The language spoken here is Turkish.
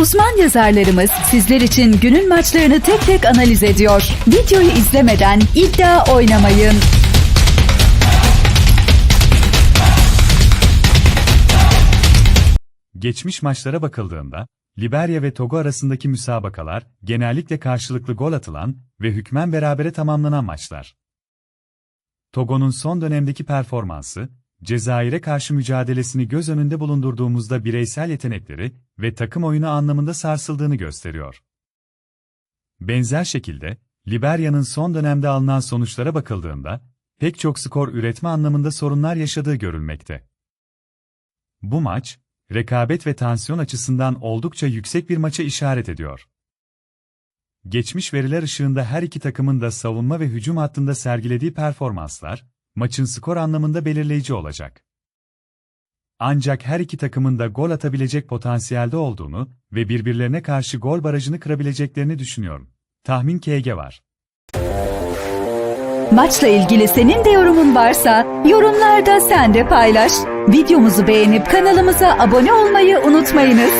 Uzman yazarlarımız sizler için günün maçlarını tek tek analiz ediyor. Videoyu izlemeden iddia oynamayın. Geçmiş maçlara bakıldığında, Liberya ve Togo arasındaki müsabakalar genellikle karşılıklı gol atılan ve hükmen berabere tamamlanan maçlar. Togo'nun son dönemdeki performansı, Cezayir'e karşı mücadelesini göz önünde bulundurduğumuzda bireysel yetenekleri ve takım oyunu anlamında sarsıldığını gösteriyor. Benzer şekilde, Liberya'nın son dönemde alınan sonuçlara bakıldığında, pek çok skor üretme anlamında sorunlar yaşadığı görülmekte. Bu maç, rekabet ve tansiyon açısından oldukça yüksek bir maça işaret ediyor. Geçmiş veriler ışığında her iki takımın da savunma ve hücum hattında sergilediği performanslar, maçın skor anlamında belirleyici olacak. Ancak her iki takımın da gol atabilecek potansiyelde olduğunu ve birbirlerine karşı gol barajını kırabileceklerini düşünüyorum. Tahmin KG var. Maçla ilgili senin de yorumun varsa yorumlarda sen de paylaş. Videomuzu beğenip kanalımıza abone olmayı unutmayınız.